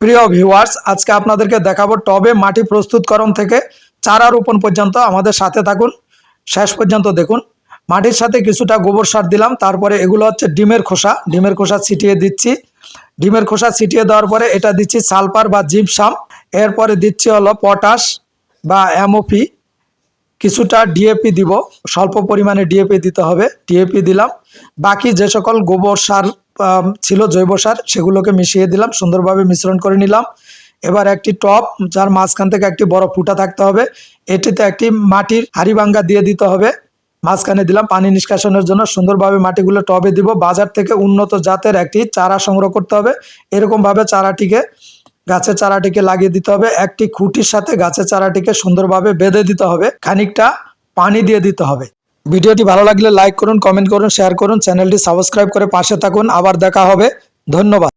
প্রিয় ভিউয়ার্স আজকে আপনাদেরকে দেখাবো টবে মাটি প্রস্তুতকরণ থেকে চারা রোপণ পর্যন্ত আমাদের সাথে থাকুন। শেষ পর্যন্ত দেখুন। মাটির সাথে কিছুটা গোবর সার দিলাম, তারপরে এগুলো হচ্ছে ডিমের খোসা। ডিমের খোসা ছিটিয়ে দিচ্ছি। ডিমের খোসা ছিটিয়ে দেওয়ার পরে এটা দিচ্ছি সালফার বা জিপসাম। এরপরে দিচ্ছি হলো পটাশ বা অ্যামোপি কিছুটা ডিএপি দিব, স্বল্প পরিমাণে ডিএপি দিতে হবে ডিএপি দিলাম। বাকি যে সকল গোবর সার ছিল জৈব সার, সেগুলোকে মিশিয়ে দিলাম, সুন্দরভাবে মিশ্রণ করে নিলাম। এবার একটি টপ যার মাঝখান থেকে একটি বড় ফুটা থাকতে হবে। এটিতে একটি মাটির হাড়িভাঙ্গা দিয়ে দিতে হবে। মাঝখানে দিলাম পানি নিষ্কাশনের জন্য, সুন্দরভাবে মাটিগুলো টবে দিব। বাজার থেকে উন্নত জাতের একটি চারা সংগ্রহ করতে হবে। এরকমভাবে চারাটিকে গাছের চারাটিকে লাগিয়ে দিতে হবে। একটি খুঁটির সাথে গাছের চারাটিকে সুন্দরভাবে বেঁধে দিতে হবে। খানিকটা পানি দিয়ে দিতে হবে। ভিডিওটি ভালো লাগলে লাইক করুন, কমেন্ট করুন, শেয়ার করুন। চ্যানেলটি সাবস্ক্রাইব করে পাশে থাকুন। আবার দেখা হবে। ধন্যবাদ।